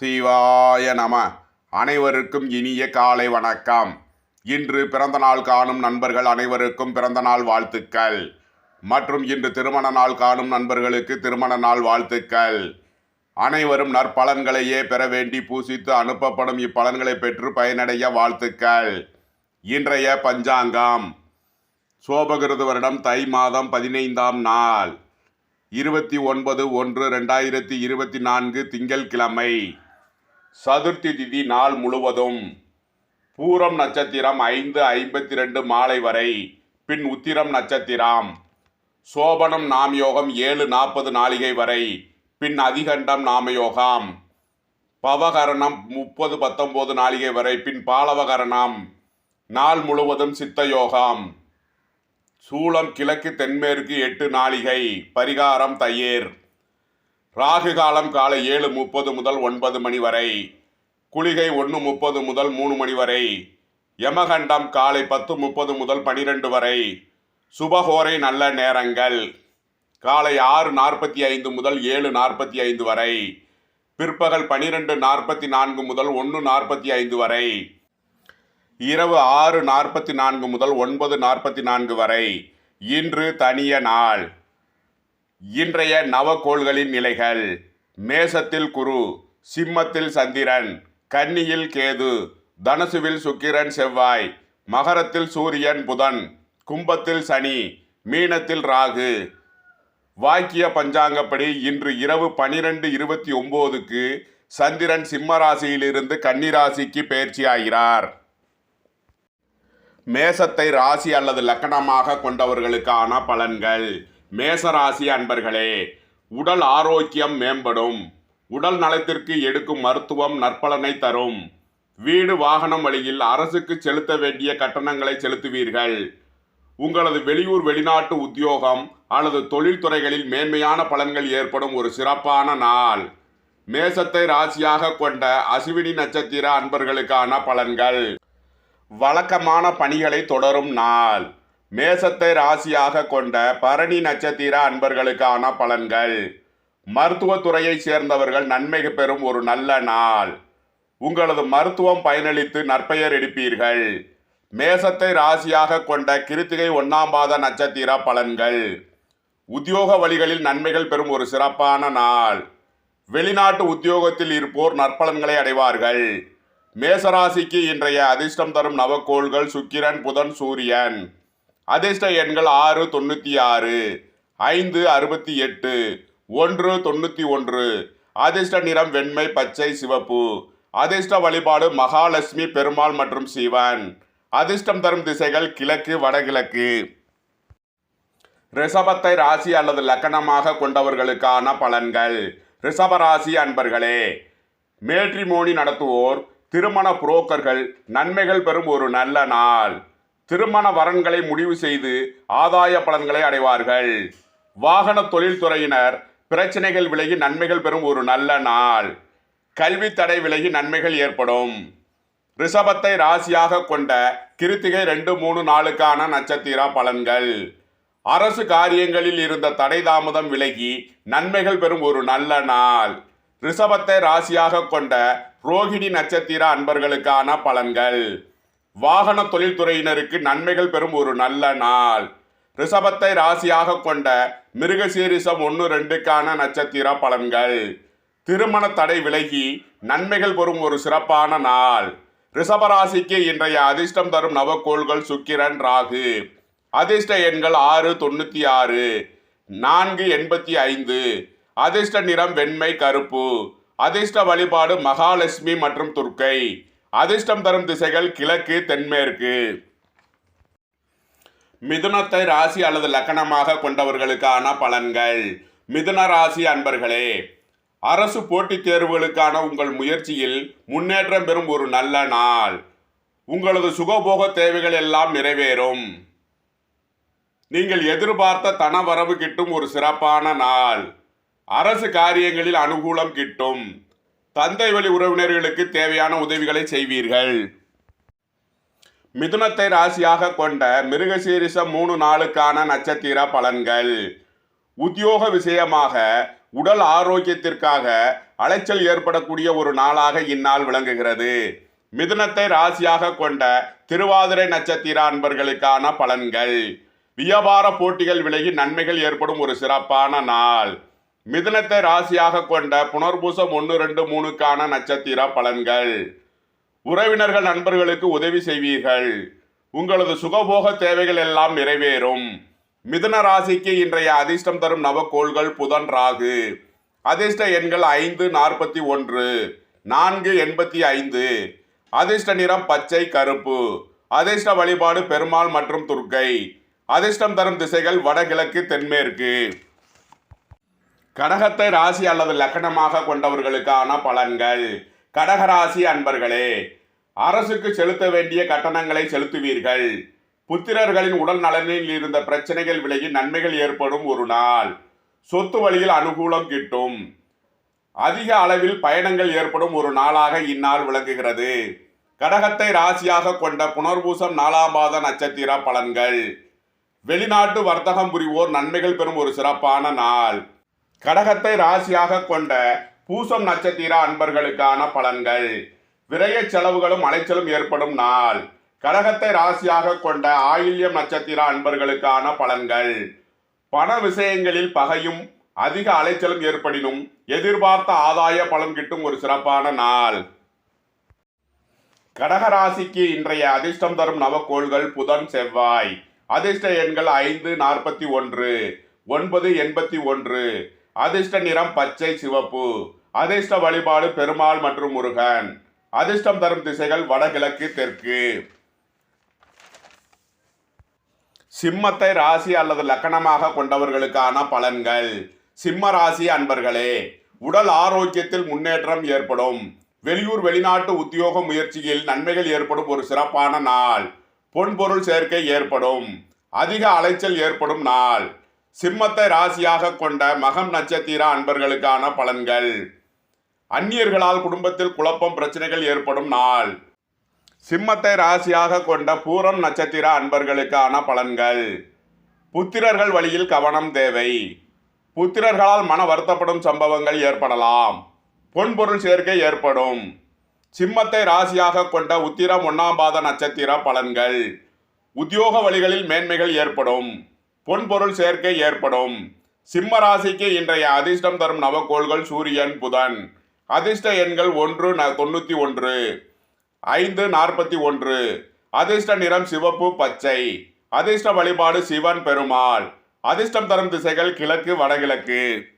சிவாய நம. அனைவருக்கும் இனிய காலை வணக்கம். இன்று பிறந்த நாள் காணும் நண்பர்கள் அனைவருக்கும் பிறந்த நாள் வாழ்த்துக்கள். மற்றும் இன்று திருமண நாள் காணும் நண்பர்களுக்கு திருமண நாள் வாழ்த்துக்கள். அனைவரும் நற்பலன்களையே பெற வேண்டி பூசித்து அனுப்பப்படும் இப்பலன்களை பெற்று பயனடைய வாழ்த்துக்கள். இன்றைய பஞ்சாங்கம். சோபகிருத வருடம் தை மாதம் பதினைந்தாம் நாள். இருபத்தி ஒன்பது ஒன்று ரெண்டாயிரத்தி இருபத்தி நான்கு திங்கட்கிழமை சதுர்த்தி திதி நாள் முழுவதும் பூரம் நட்சத்திரம் ஐந்து ஐம்பத்தி ரெண்டு மாலை வரை பின் உத்திரம் நட்சத்திரம். சோபனம் நாமயோகம் ஏழு நாற்பது நாளிகை வரை பின் அதிகண்டம் நாமயோகம். பவகரணம் முப்பது பத்தொம்போது நாளிகை வரை பின் பாலவகரணம். நாள் முழுவதும் சித்தயோகம். சூளம் கிழக்கு தென்மேற்கு எட்டு நாளிகை பரிகாரம் தயிர். ராகு காலம் காலை ஏழு முப்பது முதல் ஒன்பது மணி வரை குளிகை ஒன்று முப்பது முதல் மூணு மணி வரை யமகண்டம் காலை பத்து முப்பது முதல் பனிரெண்டு வரை சுபகோரை நல்ல நேரங்கள். காலை ஆறு நாற்பத்தி ஐந்து முதல் ஏழு நாற்பத்தி ஐந்து வரை பிற்பகல் பனிரெண்டு நாற்பத்தி நான்கு முதல் ஒன்று நாற்பத்தி ஐந்து வரை இரவு ஆறு நாற்பத்தி நான்கு முதல் ஒன்பது நாற்பத்தி நான்கு வரை இன்று தனிய நாள். இன்றைய நவக்கோள்களின் நிலைகள். மேசத்தில் குரு சிம்மத்தில் சந்திரன் கன்னியில் கேது தனுசுவில் சுக்கிரன் செவ்வாய் மகரத்தில் சூரியன் புதன் கும்பத்தில் சனி மீனத்தில் ராகு. வாக்கிய பஞ்சாங்கப்படி இன்று இரவு பனிரெண்டு இருபத்தி ஒம்போதுக்கு சந்திரன் சிம்ம ராசியிலிருந்து கன்னிராசிக்கு பயிற்சியாகிறார் மேசத்தை ராசி அல்லது லக்கணமாக கொண்டவர்களுக்கான பலன்கள். மேச ராசி அன்பர்களே உடல் ஆரோக்கியம் மேம்படும். உடல் நலத்திற்கு எடுக்கும் மருத்துவம் நற்பலனை தரும். வீடு வாகனம் வழியில் அரசுக்கு செலுத்த வேண்டிய கட்டணங்களை செலுத்துவீர்கள். உங்களது வெளியூர் வெளிநாட்டு உத்தியோகம் அல்லது தொழில்துறைகளில் மேன்மையான பலன்கள் ஏற்படும் ஒரு சிறப்பான நாள். மேசத்தை ராசியாக கொண்ட அசுவினி நட்சத்திர அன்பர்களுக்கான பலன்கள். வழக்கமான பணிகளை தொடரும் நாள். மேசத்தை ராசியாக கொண்ட பரணி நட்சத்திர அன்பர்களுக்கான பலன்கள். மருத்துவத்துறையை சேர்ந்தவர்கள் நன்மை பெறும் ஒரு நல்ல நாள். உங்களது மருத்துவம் பயனளித்து நற்பெயர் எடுப்பீர்கள். மேசத்தை ராசியாக கொண்ட கிருத்திகை ஒன்னாம் பாத நட்சத்திர பலன்கள். உத்தியோக வழிகளில் நன்மைகள் பெறும் ஒரு சிறப்பான நாள். வெளிநாட்டு உத்தியோகத்தில் இருப்போர் நற்பலன்களை அடைவார்கள். மேசராசிக்கு இன்றைய அதிர்ஷ்டம் தரும் நவக்கோள்கள் சுக்கிரன் புதன் சூரியன். அதிர்ஷ்ட எண்கள் ஆறு தொண்ணூற்றி ஆறு ஐந்து அறுபத்தி எட்டு ஒன்று தொண்ணூற்றி ஒன்று அதிர்ஷ்ட நிறம் வெண்மை பச்சை சிவப்பு அதிர்ஷ்ட வழிபாடு மகாலட்சுமி பெருமாள் மற்றும் சிவன் அதிர்ஷ்டம் தரும் திசைகள் கிழக்கு வடகிழக்கு. ரிஷபத்தை ராசி அல்லது லக்கணமாக கொண்டவர்களுக்கான பலன்கள். ரிஷப ராசி அன்பர்களே மேட்ரிமோனி நடத்துவோர் திருமண புரோக்கர்கள் நன்மைகள் பெறும் ஒரு நல்ல நாள். திருமண வரன்களை முடிவு செய்து ஆதாய பலன்களை அடைவார்கள். வாகன தொழில்துறையினர் பிரச்சனைகள் விலகி நன்மைகள் பெறும் ஒரு நல்ல நாள். கல்வி தடை விலகி நன்மைகள் ஏற்படும். ரிஷபத்தை ராசியாக கொண்ட கிருத்திகை ரெண்டு மூணு நாளுக்கான நட்சத்திர பலன்கள். அரசு காரியங்களில் இருந்த தடை தாமதம் விலகி நன்மைகள் பெறும் ஒரு நல்ல நாள். ரிஷபத்தை ராசியாக கொண்ட ரோகிணி நட்சத்திர அன்பர்களுக்கான பலன்கள். வாகன தொழில்துறையினருக்கு நன்மைகள் பெறும் ஒரு நல்ல நாள். ரிஷபத்தை ராசியாக கொண்ட மிருகசீரிசம் ஒன்று ரெண்டுக்கான நட்சத்திர பலன்கள். திருமண தடை விலகி நன்மைகள் பெறும் ஒரு சிறப்பான நாள். ரிஷபராசிக்கு இன்றைய அதிர்ஷ்டம் தரும் நவக்கோள்கள் சுக்கிரன் ராகு. அதிர்ஷ்ட எண்கள் ஆறு தொண்ணூற்றி ஆறு நான்கு எண்பத்தி ஐந்து. அதிர்ஷ்ட நிறம் வெண்மை கருப்பு. அதிர்ஷ்ட வழிபாடு மகாலட்சுமி மற்றும் துர்க்கை. அதிர்ஷ்டம் தரும் திசைகள் கிழக்கு தென்மேற்கு. மிதுனத்தை ராசி அல்லது லக்கணமாக கொண்டவர்களுக்கான பலன்கள். மிதுன ராசி அன்பர்களே அரசு போட்டித் தேர்வுகளுக்கான உங்கள் முயற்சியில் முன்னேற்றம் பெறும் ஒரு நல்ல நாள். உங்களது சுகபோக தேவைகள் எல்லாம் நிறைவேறும். நீங்கள் எதிர்பார்த்த தன வரவு கிட்டும் ஒரு சிறப்பான நாள். அரசு காரியங்களில் அனுகூலம் கிட்டும். தந்தை வழி உறவினர்களுக்கு தேவையான உதவிகளை செய்வீர்கள். மிதுனத்தை ராசியாக கொண்ட மிருகசீரிச மூணு நாளுக்கான நட்சத்திர பலன்கள். உத்தியோக விஷயமாக உடல் ஆரோக்கியத்திற்காக அலைச்சல் ஏற்படக்கூடிய ஒரு நாளாக இந்நாள் விளங்குகிறது. மிதுனத்தை ராசியாக கொண்ட திருவாதிரை நட்சத்திர அன்பர்களுக்கான பலன்கள். வியாபார போட்டிகள் விலகி நன்மைகள் ஏற்படும் ஒரு சிறப்பான நாள். மிதனத்தை ராசியாக கொண்ட புனர்பூசம் ஒன்று ரெண்டு மூணுக்கான நட்சத்திர பலன்கள். உறவினர்கள் நண்பர்களுக்கு உதவி செய்வீர்கள். உங்களது சுகபோக தேவைகள் எல்லாம் நிறைவேறும். மிதுன ராசிக்கு இன்றைய அதிர்ஷ்டம் தரும் நவக்கோள்கள் புதன் ராகு. அதிர்ஷ்ட எண்கள் ஐந்து நாற்பத்தி ஒன்று நான்கு எண்பத்தி ஐந்து. அதிர்ஷ்ட நிறம் பச்சை கருப்பு. அதிர்ஷ்ட வழிபாடு பெருமாள் மற்றும் துர்க்கை. அதிர்ஷ்டம் தரும் திசைகள் வடகிழக்கு தென்மேற்கு. கடகத்தை ராசி அல்லது லக்கணமாக கொண்டவர்களுக்கான பலன்கள். கடகராசி அன்பர்களே அரசுக்கு செலுத்த வேண்டிய கட்டணங்களை செலுத்துவீர்கள். புத்திரர்களின் உடல் நலனில் இருந்த பிரச்சனைகள் விலகி நன்மைகள் ஏற்படும் ஒரு நாள். சொத்து வழியில் அனுகூலம் கிட்டும். அதிக அளவில் பயணங்கள் ஏற்படும் ஒரு நாளாக இந்நாள் விளங்குகிறது. கடகத்தை ராசியாக கொண்ட புனர்பூசம் நாலாம் பாத நட்சத்திர பலன்கள். வெளிநாட்டு வர்த்தகம் புரிவோர் நன்மைகள் பெறும் ஒரு சிறப்பான நாள். கடகத்தை ராசியாக கொண்ட பூசம் நட்சத்திர அன்பர்களுக்கான பலன்கள். விரைய செலவுகளும் அலைச்சலும் ஏற்படும் நாள். கடகத்தை ராசியாக கொண்ட ஆயில்யம் நட்சத்திர அன்பர்களுக்கான பலன்கள். பண விஷயங்களில் பகையும் அதிக அலைச்சலும் ஏற்படினும் எதிர்பார்த்த ஆதாய பலன் கிட்டும் ஒரு சிறப்பான நாள். கடகராசிக்கு இன்றைய அதிர்ஷ்டம் தரும் நவக்கோள்கள் புதன் செவ்வாய். அதிர்ஷ்ட எண்கள் ஐந்து நாற்பத்தி ஒன்று ஒன்பது எண்பத்தி ஒன்று. அதிர்ஷ்ட நிறம் பச்சை சிவப்பு. அதிர்ஷ்ட வழிபாடு பெருமாள் மற்றும் முருகன். அதிர்ஷ்டம் தரும் திசைகள் வடகிழக்கு தெற்கு. சிம்மத்தை ராசி அல்லது லக்கணமாக கொண்டவர்களுக்கான பலன்கள். சிம்ம ராசி அன்பர்களே உடல் ஆரோக்கியத்தில் முன்னேற்றம் ஏற்படும். வெளியூர் வெளிநாட்டு உத்தியோக முயற்சியில் நன்மைகள் ஏற்படும் ஒரு சிறப்பான நாள். பொன்பொருள் சேர்க்கை ஏற்படும். அதிக அலைச்சல் ஏற்படும் நாள். சிம்மத்தை ராசியாக கொண்ட மகம் நட்சத்திர அன்பர்களுக்கான பலன்கள். அந்நியர்களால் குடும்பத்தில் குழப்பம் பிரச்சனைகள் ஏற்படும் நாள். சிம்மத்தை ராசியாக கொண்ட பூரம் நட்சத்திர அன்பர்களுக்கான பலன்கள். புத்திரர்கள் வழியில் கவனம் தேவை. புத்திரர்களால் மன வருத்தப்படும் சம்பவங்கள் ஏற்படலாம். பொன்பொருள் சேர்க்கை ஏற்படும். சிம்மத்தை ராசியாக கொண்ட உத்திரம் ஒன்னாம் பாத நட்சத்திர பலன்கள். உத்தியோக வழிகளில் மேன்மைகள் ஏற்படும். பொன்பொருள் சேர்க்கை ஏற்படும். சிம்ம ராசிக்கு இன்றைய அதிர்ஷ்டம் தரும் நவக்கோள்கள் சூரியன் புதன். அதிர்ஷ்ட எண்கள் ஒன்று ந- தொண்ணூத்தி ஒன்று. ஐந்து நாற்பத்தி ஒன்று. அதிர்ஷ்ட நிறம் சிவப்பு பச்சை. அதிர்ஷ்ட வழிபாடு சிவன் பெருமாள். அதிர்ஷ்டம் தரும் திசைகள் கிழக்கு வடகிழக்கு.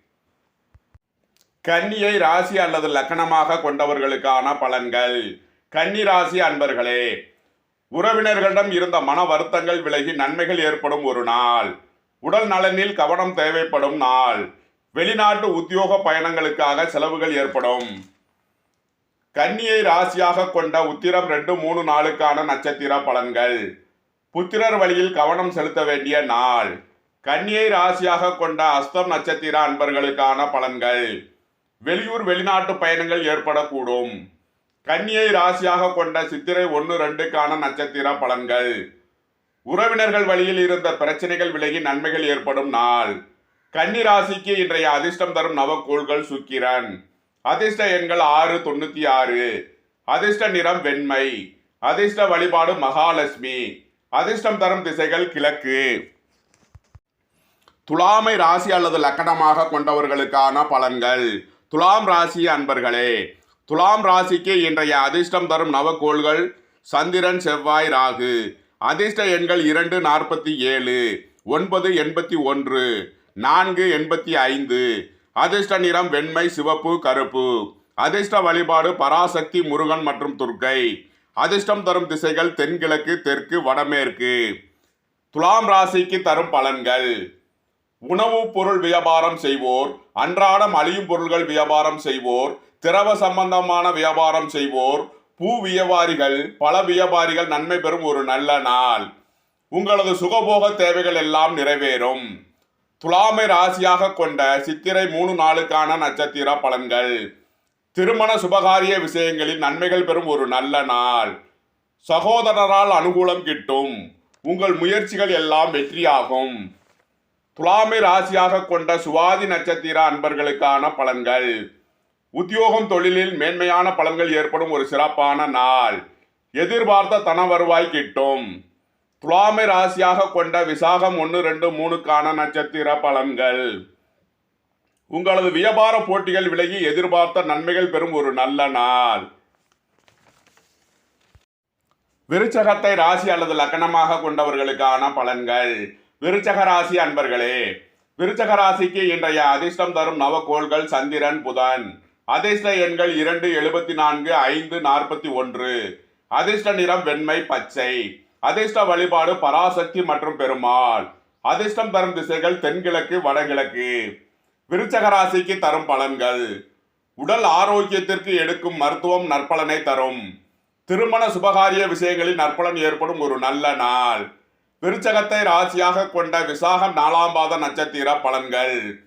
கன்னியை ராசி அல்லது லக்கணமாக கொண்டவர்களுக்கான பலன்கள். கன்னி ராசி அன்பர்களே உறவினர்களிடம் இருந்த மன வருத்தங்கள் விலகி நன்மைகள் ஏற்படும் ஒரு நாள். உடல் நலனில் கவனம் தேவைப்படும் நாள். வெளிநாட்டு உத்தியோக பயணங்களுக்காக செலவுகள் ஏற்படும். கன்னியை ராசியாக கொண்ட உத்திரம் ரெண்டு மூணு நாளுக்கான நட்சத்திர பலன்கள். புத்திரர் வழியில் கவனம் செலுத்த வேண்டிய நாள். கன்னியை ராசியாக கொண்ட அஸ்தம் நட்சத்திர அன்பர்களுக்கான பலன்கள். வெளியூர் வெளிநாட்டு பயணங்கள் ஏற்படக்கூடும். கன்னியை ராசியாக கொண்ட சித்திரை ஒன்று ரெண்டுக்கான நட்சத்திர பலன்கள். உறவினர்கள் வழியில் இருந்த பிரச்சனைகள் விலகி நன்மைகள் ஏற்படும் நாள். கன்னி ராசிக்கு இன்றைய அதிர்ஷ்டம் தரும் நவக்கோள்கள் சுக்கிரன். அதிர்ஷ்ட எண்கள் ஆறு தொண்ணூற்றி ஆறு அதிர்ஷ்ட நிறம் வெண்மை. அதிர்ஷ்ட வழிபாடு மகாலட்சுமி. அதிர்ஷ்டம் தரும் திசைகள் கிழக்கு. துலாமை ராசி அல்லது லக்கணமாக கொண்டவர்களுக்கான பலன்கள். துலாம் ராசி அன்பர்களே துலாம் ராசிக்கு இன்றைய அதிர்ஷ்டம் தரும் நவக்கோள்கள் சந்திரன் செவ்வாய் ராகு. அதிர்ஷ்ட எண்கள் இரண்டு நாற்பத்தி ஏழு ஒன்பது எண்பத்தி ஒன்று நான்கு எண்பத்தி ஐந்து. அதிர்ஷ்ட நிறம் வெண்மை சிவப்பு கருப்பு. அதிர்ஷ்ட வழிபாடு பராசக்தி முருகன் மற்றும் துர்க்கை. அதிர்ஷ்டம் தரும் திசைகள் தென்கிழக்கு தெற்கு வடமேற்கு. துலாம் ராசிக்கு தரும் பலன்கள். உணவுப் பொருள் வியாபாரம் செய்வோர் அன்றாடம் அழியும் பொருள்கள் வியாபாரம் செய்வோர் திரவ சம்பந்தமான வியாபாரம் செய்வோர் பூ வியாபாரிகள் பல வியாபாரிகள் நன்மை பெறும் ஒரு நல்ல நாள். உங்களது சுகபோக தேவைகள் எல்லாம் நிறைவேறும். துலாமை ராசியாக கொண்ட சித்திரை மூணு நாளுக்கான நட்சத்திர பலன்கள். திருமண சுபகாரிய விஷயங்களில் நன்மைகள் பெறும் ஒரு நல்ல நாள். சகோதரரால் அனுகூலம் கிட்டும். உங்கள் முயற்சிகள் எல்லாம் வெற்றியாகும். துலாமை ராசியாக கொண்ட சுவாதி நட்சத்திர அன்பர்களுக்கான பலன்கள். உத்தியோகம் தொழிலில் மேன்மையான பலன்கள் ஏற்படும் ஒரு சிறப்பான நாள். எதிர்பார்த்த தன வருவாய் கிட்டும். துலாமை ராசியாக கொண்ட விசாகம் ஒன்று ரெண்டு மூணுக்கான நட்சத்திர பலன்கள். உங்களது வியாபார போட்டிகள் விலகி எதிர்பார்த்த நன்மைகள் பெறும் ஒரு நல்ல நாள். விருச்சகத்தை ராசி அல்லது லக்கணமாக கொண்டவர்களுக்கான பலன்கள். விருச்சக ராசி அன்பர்களே விருச்சக ராசிக்கு இன்றைய அதிர்ஷ்டம் தரும் நவகோள்கள் சந்திரன் புதன். அதிர்ஷ்ட எண்கள் இரண்டு எழுபத்தி நான்கு ஐந்து நாற்பத்தி ஒன்று. அதிர்ஷ்ட நிறம் வெண்மை பச்சை. அதிர்ஷ்ட வழிபாடு பராசக்தி மற்றும் பெருமாள். அதிர்ஷ்டம் தரும் திசைகள் தென்கிழக்கு வடகிழக்கு. விருச்சக ராசிக்கு தரும் பலன்கள். உடல் ஆரோக்கியத்திற்கு எடுக்கும் மருத்துவம் நற்பலனை தரும். திருமண சுபகாரிய விஷயங்களில் நற்பலன் ஏற்படும் ஒரு நல்ல நாள். விருச்சகத்தை ராசியாக கொண்ட விசாகம் நாலாம் பாத நட்சத்திர பலன்கள்.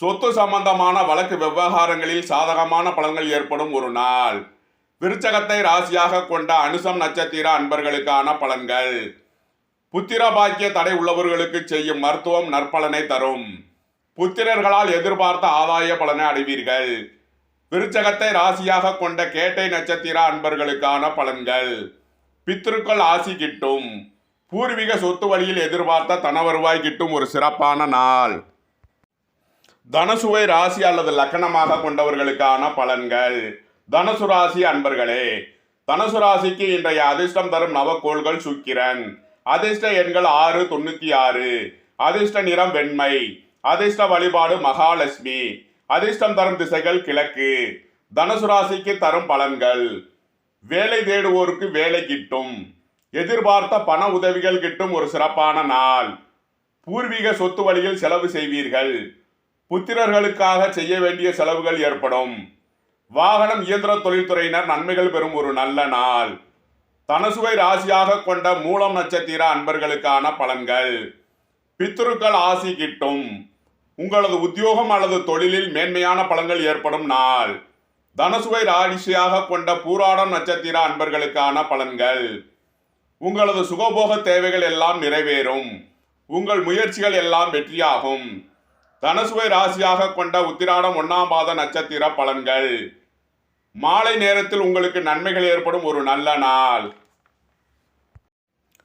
சொத்து சம்பந்தமான வழக்கு விவகாரங்களில் சாதகமான பலன்கள் ஏற்படும் ஒரு நாள். விருச்சகத்தை ராசியாக கொண்ட அனுசம் நட்சத்திர அன்பர்களுக்கான பலன்கள். புத்திர பாக்கிய தடை உள்ளவர்களுக்கு செய்யும் மருத்துவம் நற்பலனை தரும். புத்திரர்களால் எதிர்பார்த்த ஆதாய பலனை அடைவீர்கள். விருச்சகத்தை ராசியாக கொண்ட கேட்டை நட்சத்திர அன்பர்களுக்கான பலன்கள். பித்திருக்கள் ஆசி கிட்டும். பூர்வீக சொத்து வழியில் எதிர்பார்த்த தன வருவாய் கிட்டும் ஒரு சிறப்பான நாள். தனசுவை ராசி அல்லது லக்கணமாக கொண்டவர்களுக்கான பலன்கள். தனுசு ராசி அன்பர்களே தனுசு ராசிக்கு இன்றைய அதிர்ஷ்டம் தரும் நவக்கோள்கள் சுக்கிரன். அதிர்ஷ்ட எண்கள் ஆறு தொண்ணூத்தி ஆறு அதிர்ஷ்ட நிறம் வெண்மை. அதிர்ஷ்ட வழிபாடு மகாலட்சுமி. அதிர்ஷ்டம் தரும் திசைகள் கிழக்கு. தனுசு ராசிக்கு தரும் பலன்கள். வேலை தேடுவோருக்கு வேலை கிட்டும். எதிர்பார்த்த பண உதவிகள் கிட்டும் ஒரு சிறப்பான நாள். பூர்வீக சொத்து வழியில் செலவு செய்வீர்கள். புத்திரர்களுக்காக செய்ய வேண்டிய செலவுகள் ஏற்படும். வாகனம் இயந்திர தொழில்துறையினர் நன்மைகள் பெறும் ஒரு நல்ல நாள். தனசுவை ராசியாக கொண்ட மூலம் நட்சத்திர அன்பர்களுக்கான பலன்கள். பித்ருக்கள் ஆசி கிட்டும். உங்களது உத்தியோகம் அல்லது தொழிலில் மேன்மையான பலன்கள் ஏற்படும் நாள். தனசுவை ராசியாக கொண்ட பூராடம் நட்சத்திர அன்பர்களுக்கான பலன்கள். உங்களது சுகபோக தேவைகள் எல்லாம் நிறைவேறும். உங்கள் முயற்சிகள் எல்லாம் வெற்றியாகும். தனசுவை ராசியாக கொண்ட உத்திராடம் ஒன்னாம் பாத நட்சத்திர பலன்கள். மாலை நேரத்தில் உங்களுக்கு நன்மைகள் ஏற்படும் ஒரு நல்ல நாள்.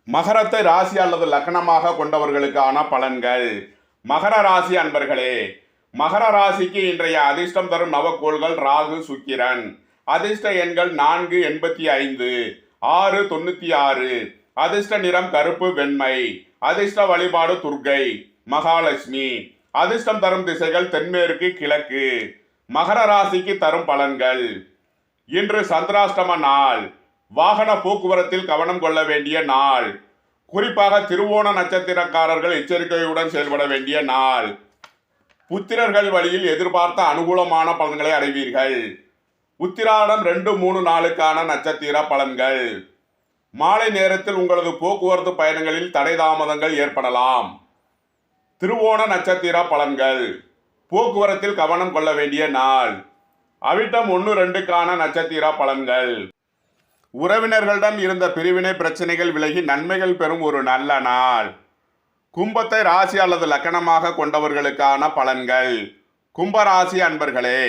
மகரத்தை ராசி அல்லது லக்னமாக கொண்டவர்களுக்கான பலன்கள். மகர ராசி அன்பர்களே மகர ராசிக்கு இன்றைய அதிர்ஷ்டம் தரும் நவக்கோள்கள் ராகு சுக்கிரன். அதிர்ஷ்ட எண்கள் நான்கு எண்பத்தி ஐந்து ஆறு தொண்ணூற்றி ஆறு. அதிர்ஷ்ட நிறம் கருப்பு வெண்மை. அதிர்ஷ்ட வழிபாடு துர்கை மகாலட்சுமி. அதிர்ஷ்டம் தரும் திசைகள் தென்மேற்கு கிழக்கு. மகர ராசிக்கு தரும் பலன்கள். இன்று சந்திராஷ்டம நாள். வாகன போக்குவரத்தில் கவனம் கொள்ள வேண்டிய நாள். குறிப்பாக திருவோண நட்சத்திரக்காரர்கள் எச்சரிக்கையுடன் செயல்பட வேண்டிய நாள். புத்திரர்கள் வழியில் எதிர்பார்த்த அனுகூலமான பலன்களை அடைவீர்கள் உத்திராடம் ரெண்டு மூணு நாளுக்கான நட்சத்திர பலன்கள். மாலை நேரத்தில் உங்களது போக்குவரத்து பயணங்களில் தடை தாமதங்கள் ஏற்படலாம். திருவோண நட்சத்திர பலன்கள். போக்குவரத்தில் கவனம் கொள்ள வேண்டிய நாள். அவிட்டம் ஒன்று ரெண்டுக்கான நட்சத்திர பலன்கள். உறவினர்களிடம் இருந்த பிரிவினை பிரச்சனைகள் விலகி நன்மைகள் பெறும் ஒரு நல்ல நாள். கும்பத்தை ராசி அல்லது லக்கணமாக கொண்டவர்களுக்கான பலன்கள். கும்பராசி அன்பர்களே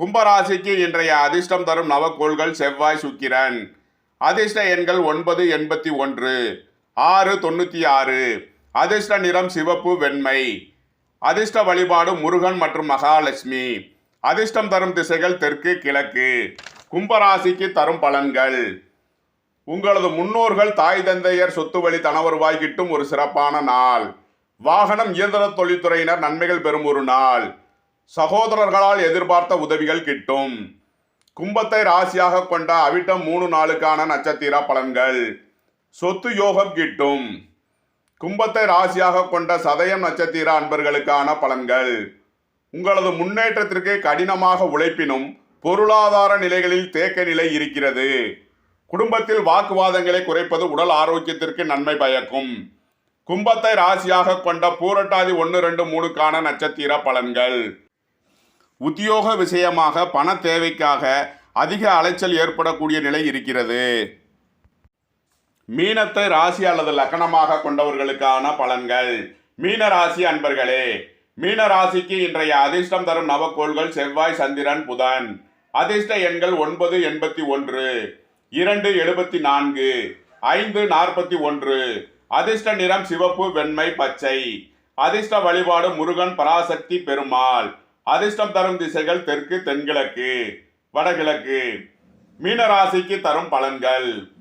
கும்பராசிக்கு இன்றைய அதிர்ஷ்டம் தரும் நவக்கோள்கள் செவ்வாய் சுக்கிரன். அதிர்ஷ்ட எண்கள் ஒன்பது எண்பத்தி ஒன்று ஆறு தொண்ணூற்றி ஆறு. அதிர்ஷ்ட நிறம் சிவப்பு வெண்மை. அதிர்ஷ்ட வழிபாடு முருகன் மற்றும் மகாலட்சுமி. அதிர்ஷ்டம் தரும் திசைகள் தெற்கு கிழக்கு. கும்பராசிக்கு தரும் பலன்கள். உங்களது முன்னோர்கள் தாய் தந்தையர் சொத்து வழி தனவருவாய் கிட்டும் ஒரு சிறப்பான நாள். வாகனம் இயந்திர தொழில்துறையினர் நன்மைகள் பெறும் ஒரு நாள். சகோதரர்களால் எதிர்பார்த்த உதவிகள் கிட்டும். கும்பத்தை ராசியாக கொண்ட அவிட்டம் மூணு நாளுக்கான நட்சத்திர பலன்கள். சொத்து யோகம் கிட்டும். கும்பத்தை ராசியாக கொண்ட சதயம் நட்சத்திர அன்பர்களுக்கான பலன்கள். உங்களது முன்னேற்றத்திற்கு கடினமாக உழைப்பினும் பொருளாதார நிலைகளில் தேக்க நிலை இருக்கிறது. குடும்பத்தில் வாக்குவாதங்களை குறைப்பது உடல் ஆரோக்கியத்திற்கு நன்மை பயக்கும். கும்பத்தை ராசியாக கொண்ட பூரட்டாதி ஒன்று ரெண்டு மூணுக்கான நட்சத்திர பலன்கள். உத்தியோக விஷயமாக பண தேவைக்காக அதிக அலைச்சல் ஏற்படக்கூடிய நிலை இருக்கிறது. மீனத்தை ராசி அல்லது லக்கணமாக கொண்டவர்களுக்கான பலன்கள். மீனராசி அன்பர்களே மீனராசிக்கு இன்றைய அதிர்ஷ்டம் தரும் நவக்கோள்கள் செவ்வாய் சந்திரன் புதன். அதிர்ஷ்ட எண்கள் ஒன்பது எண்பத்தி ஒன்று இரண்டு எழுபத்தி நான்கு ஐந்து நாற்பத்தி ஒன்று. அதிர்ஷ்ட நிறம் சிவப்பு வெண்மை பச்சை. அதிர்ஷ்ட வழிபாடு முருகன் பராசக்தி பெருமாள். அதிர்ஷ்டம் தரும் திசைகள் தெற்கு தென்கிழக்கு வடகிழக்கு. மீனராசிக்கு தரும் பலன்கள்.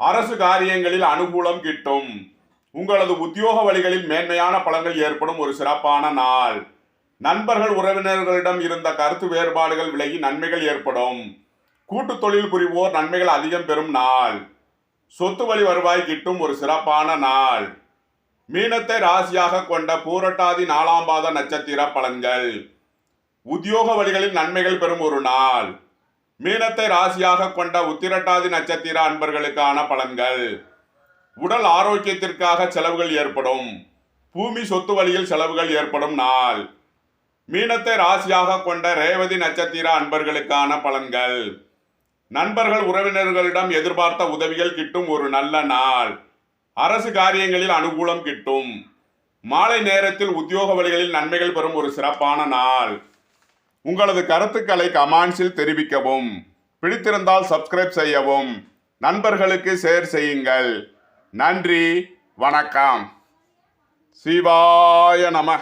அரசு காரியங்களில் அனுகூலம் கிட்டும். உங்களது உத்தியோக வழிகளில் மேன்மையான பலன்கள் ஏற்படும் ஒரு சிறப்பான நாள். நண்பர்கள் உறவினர்களிடம் இருந்த கருத்து வேறுபாடுகள் விலகி நன்மைகள் ஏற்படும். கூட்டு தொழில் புரிவோர் நன்மைகள் அதிகம் பெறும் நாள். சொத்து வழி வருவாய் கிட்டும் ஒரு சிறப்பான நாள். மீனத்தை ராசியாக கொண்ட பூரட்டாதி நாலாம் பாத நட்சத்திர பலன்கள். உத்தியோக வழிகளில் நன்மைகள் பெறும் ஒரு நாள். மீனத்தை ராசியாக கொண்ட உத்திரட்டாதி நட்சத்திர அன்பர்களுக்கான பலன்கள். உடல் ஆரோக்கியத்திற்காக செலவுகள் ஏற்படும். பூமி சொத்து வழியில் செலவுகள் ஏற்படும் நாள். மீனத்தை ராசியாக கொண்ட ரேவதி நட்சத்திர அன்பர்களுக்கான பலன்கள். நண்பர்கள் உறவினர்களிடம் எதிர்பார்த்த உதவிகள் கிட்டும் ஒரு நல்ல நாள். அரசு காரியங்களில் அனுகூலம் கிட்டும். மாலை நேரத்தில் உத்தியோக வழிகளில் நன்மைகள் பெறும் ஒரு சிறப்பான நாள். உங்களது கருத்துக்களை கமெண்ட்ஸில் தெரிவிக்கவும். பிடித்திருந்தால் சப்ஸ்கிரைப் செய்யவும். நண்பர்களுக்கு ஷேர் செய்யுங்கள். நன்றி வணக்கம். சிவாய நம.